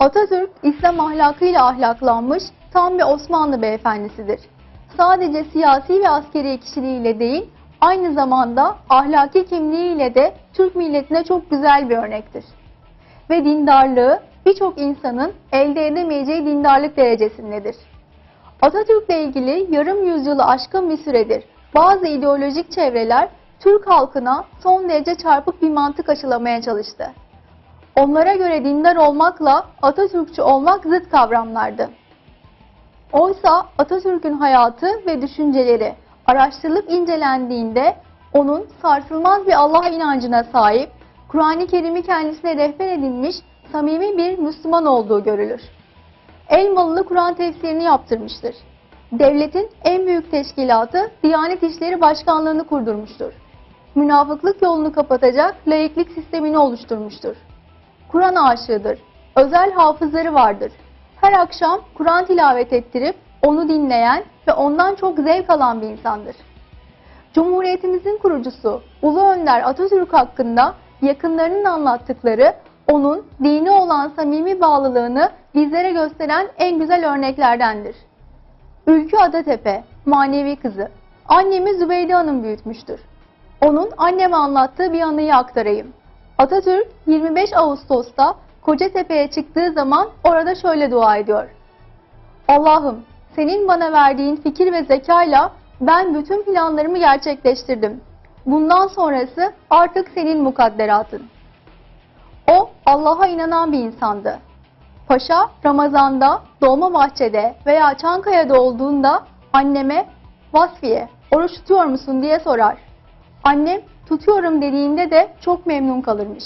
Atatürk, İslam ahlakıyla ahlaklanmış tam bir Osmanlı beyefendisidir. Sadece siyasi ve askeri kişiliğiyle değil, aynı zamanda ahlaki kimliğiyle de Türk milletine çok güzel bir örnektir. Ve dindarlığı birçok insanın elde edemeyeceği dindarlık derecesindedir. Atatürk'le ilgili yarım yüzyılı aşkın bir süredir bazı ideolojik çevreler Türk halkına son derece çarpık bir mantık aşılamaya çalıştı. Onlara göre dindar olmakla Atatürkçü olmak zıt kavramlardı. Oysa Atatürk'ün hayatı ve düşünceleri araştırılıp incelendiğinde onun sarsılmaz bir Allah inancına sahip, Kur'an-ı Kerim'i kendisine rehber edinmiş samimi bir Müslüman olduğu görülür. Elmalılı Kur'an tefsirini yaptırmıştır. Devletin en büyük teşkilatı Diyanet İşleri Başkanlığı'nı kurdurmuştur. Münafıklık yolunu kapatacak laiklik sistemini oluşturmuştur. Kur'an aşığıdır. Özel hafızları vardır. Her akşam Kur'an tilavet ettirip onu dinleyen ve ondan çok zevk alan bir insandır. Cumhuriyetimizin kurucusu Ulu Önder Atatürk hakkında yakınlarının anlattıkları onun dini olan samimi bağlılığını bizlere gösteren en güzel örneklerdendir. Ülkü Adatepe, manevi kızı. Annemi Zübeyde Hanım büyütmüştür. Onun anneme anlattığı bir anıyı aktarayım. Atatürk 25 Ağustos'ta Kocatepe'ye çıktığı zaman orada şöyle dua ediyor. Allah'ım senin bana verdiğin fikir ve zekayla ben bütün planlarımı gerçekleştirdim. Bundan sonrası artık senin mukadderatın. O Allah'a inanan bir insandı. Paşa Ramazan'da Dolma Bahçe'de veya Çankaya'da olduğunda anneme Vasfiye oruç tutuyor musun diye sorar. Annem tutuyorum dediğinde de çok memnun kalırmış.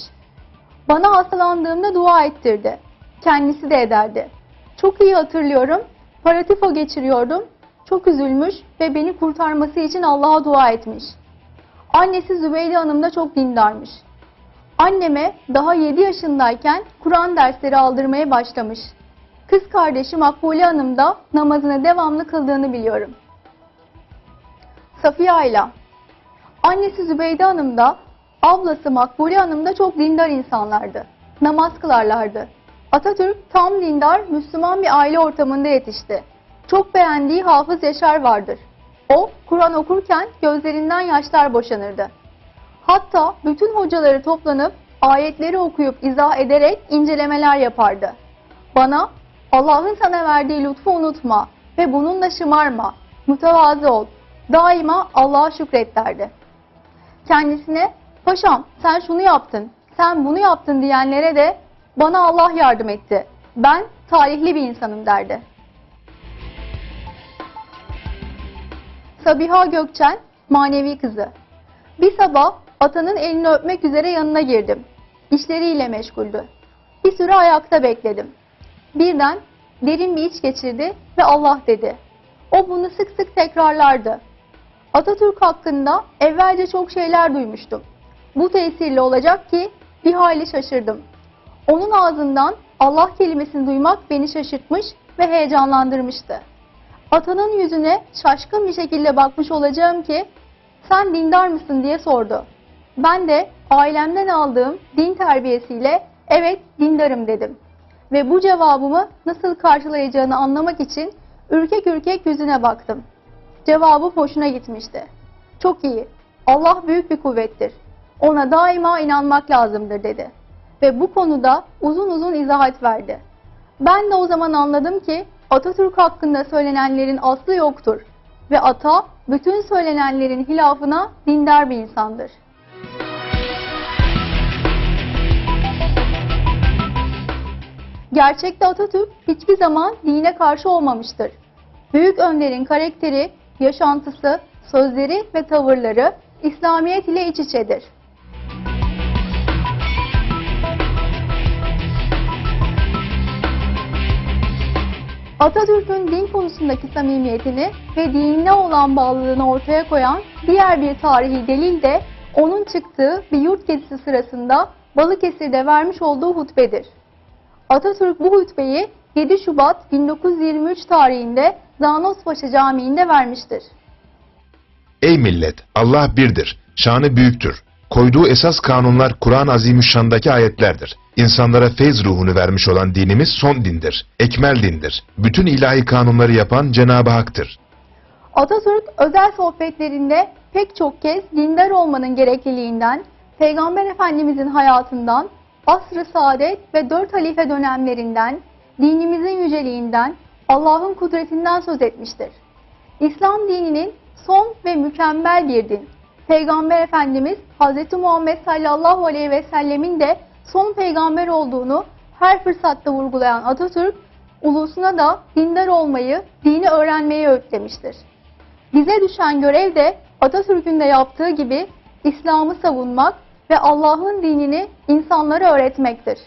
Bana hastalandığımda dua ettirdi. Kendisi de ederdi. Çok iyi hatırlıyorum. Paratifo geçiriyordum. Çok üzülmüş ve beni kurtarması için Allah'a dua etmiş. Annesi Zübeyde Hanım da çok dindarmış. Anneme daha 7 yaşındayken Kur'an dersleri aldırmaya başlamış. Kız kardeşi Makbule Hanım da namazını devamlı kıldığını biliyorum. Safiye Ayla Annesi Zübeyde Hanım da, ablası Makbule Hanım da çok dindar insanlardı. Namaz kılarlardı. Atatürk tam dindar, Müslüman bir aile ortamında yetişti. Çok beğendiği Hafız Yaşar vardır. O, Kur'an okurken gözlerinden yaşlar boşanırdı. Hatta bütün hocaları toplanıp ayetleri okuyup izah ederek incelemeler yapardı. Bana Allah'ın sana verdiği lütfu unutma ve bununla şımarma, mütevazı ol, daima Allah'a şükret derdi. Kendisine paşam sen şunu yaptın, sen bunu yaptın diyenlere de bana Allah yardım etti. Ben talihli bir insanım derdi. Sabiha Gökçen manevi kızı. Bir sabah atanın elini öpmek üzere yanına girdim. İşleriyle meşguldü. Bir süre ayakta bekledim. Birden derin bir iç geçirdi ve Allah dedi. O bunu sık sık tekrarlardı. Atatürk hakkında evvelce çok şeyler duymuştum. Bu tesirli olacak ki bir hayli şaşırdım. Onun ağzından Allah kelimesini duymak beni şaşırtmış ve heyecanlandırmıştı. Atanın yüzüne şaşkın bir şekilde bakmış olacağım ki sen dindar mısın diye sordu. Ben de ailemden aldığım din terbiyesiyle evet dindarım dedim. Ve bu cevabımı nasıl karşılayacağını anlamak için ürkek ürkek yüzüne baktım. Cevabı hoşuna gitmişti. Çok iyi. Allah büyük bir kuvvettir. Ona daima inanmak lazımdır dedi. Ve bu konuda uzun uzun izahat verdi. Ben de o zaman anladım ki Atatürk hakkında söylenenlerin aslı yoktur. Ve ata bütün söylenenlerin hilafına dindar bir insandır. Gerçekte Atatürk hiçbir zaman dine karşı olmamıştır. Büyük önderin karakteri, yaşantısı, sözleri ve tavırları İslamiyet ile iç içedir. Atatürk'ün din konusundaki samimiyetini ve dinine olan bağlılığını ortaya koyan diğer bir tarihi delil de onun çıktığı bir yurt gezisi sırasında Balıkesir'de vermiş olduğu hutbedir. Atatürk bu hutbeyi 7 Şubat 1923 tarihinde Zanospaşa Camii'nde vermiştir. Ey millet! Allah birdir. Şanı büyüktür. Koyduğu esas kanunlar Kur'an-ı Azimüşşan'daki ayetlerdir. İnsanlara feyz ruhunu vermiş olan dinimiz son dindir. Ekmel dindir. Bütün ilahi kanunları yapan Cenab-ı Hak'tır. Atatürk özel sohbetlerinde pek çok kez dindar olmanın gerekliliğinden, Peygamber Efendimizin hayatından, asr-ı saadet ve dört halife dönemlerinden, dinimizin yüceliğinden, Allah'ın kudretinden söz etmiştir. İslam dininin son ve mükemmel bir din. Peygamber Efendimiz Hz. Muhammed sallallahu aleyhi ve sellemin de son peygamber olduğunu her fırsatta vurgulayan Atatürk, ulusuna da dindar olmayı, dini öğrenmeyi öğütlemiştir. Bize düşen görev de Atatürk'ün de yaptığı gibi İslam'ı savunmak ve Allah'ın dinini insanlara öğretmektir.